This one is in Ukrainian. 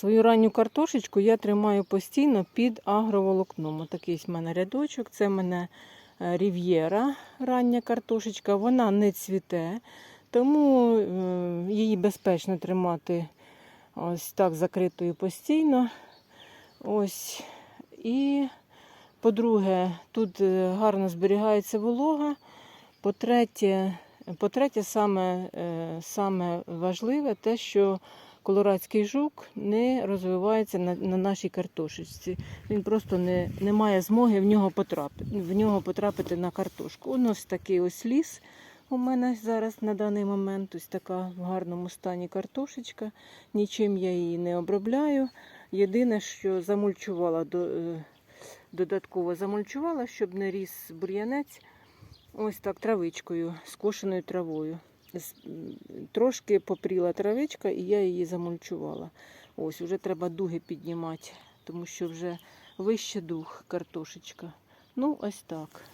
Свою ранню картошечку я тримаю постійно під агроволокном. Отакий в мене рядочок. Це в мене е, рів'єра, рання картошечка. Вона не цвіте, тому е, її безпечно тримати ось так закритою постійно. Ось. І, по-друге, тут е, гарно зберігається волога. По-третє, по-третє, саме, е, саме важливе те, що колорадський жук не розвивається на, на нашій картошечці. Він просто не, не має змоги в нього потрапити, в нього потрапити на картошку. Он ось такий ось ліс у мене зараз на даний момент. Ось така в гарному стані картошечка. Нічим я її не обробляю. Єдине, що замульчувала е, додатково замульчувала, щоб не ріс бур'янець. Ось так травичкою, скошеною травою. Трошки попріла травичка і я її замульчувала. Ось, вже треба дуги піднімати, тому що вже вище дух картошечка. Ну, ось так.